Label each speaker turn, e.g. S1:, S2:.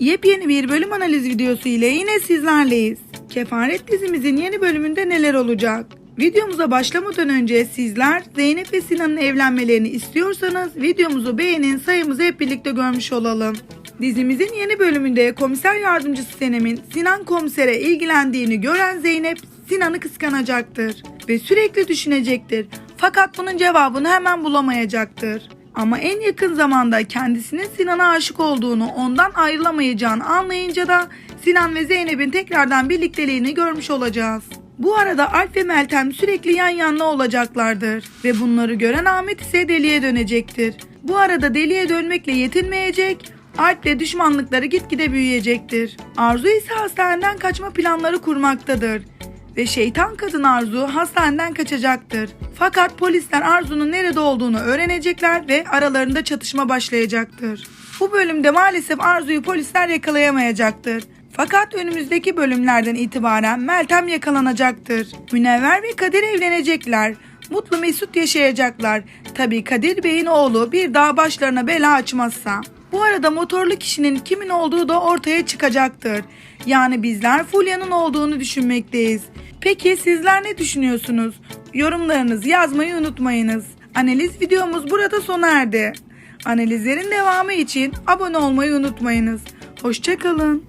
S1: Yepyeni bir bölüm analiz videosu ile yine sizlerleyiz. Kefaret dizimizin yeni bölümünde neler olacak? Videomuza başlamadan önce sizler Zeynep ve Sinan'ın evlenmelerini istiyorsanız videomuzu beğenin sayımızı hep birlikte görmüş olalım. Dizimizin yeni bölümünde komiser yardımcısı Senem'in Sinan komisere ilgilendiğini gören Zeynep Sinan'ı kıskanacaktır ve sürekli düşünecektir. Fakat bunun cevabını hemen bulamayacaktır. Ama en yakın zamanda kendisinin Sinan'a aşık olduğunu, ondan ayrılamayacağını anlayınca da Sinan ve Zeynep'in tekrardan birlikteliğini görmüş olacağız. Bu arada Alp ve Meltem sürekli yan yana olacaklardır ve bunları gören Ahmet ise deliye dönecektir. Bu arada deliye dönmekle yetinmeyecek, Alp'le düşmanlıkları gitgide büyüyecektir. Arzu ise hastaneden kaçma planları kurmaktadır ve şeytan kadın Arzu hastaneden kaçacaktır. Fakat polisler Arzu'nun nerede olduğunu öğrenecekler ve aralarında çatışma başlayacaktır. Bu bölümde maalesef Arzu'yu polisler yakalayamayacaktır. Fakat önümüzdeki bölümlerden itibaren Meltem yakalanacaktır. Münevver ve Kadir evlenecekler. Mutlu mesut yaşayacaklar. Tabii Kadir Bey'in oğlu bir daha başlarına bela açmazsa. Bu arada motorlu kişinin kimin olduğu da ortaya çıkacaktır. Yani bizler Fulya'nın olduğunu düşünmekteyiz. Peki sizler ne düşünüyorsunuz? Yorumlarınızı yazmayı unutmayınız. Analiz videomuz burada sona erdi. Analizlerin devamı için abone olmayı unutmayınız. Hoşçakalın.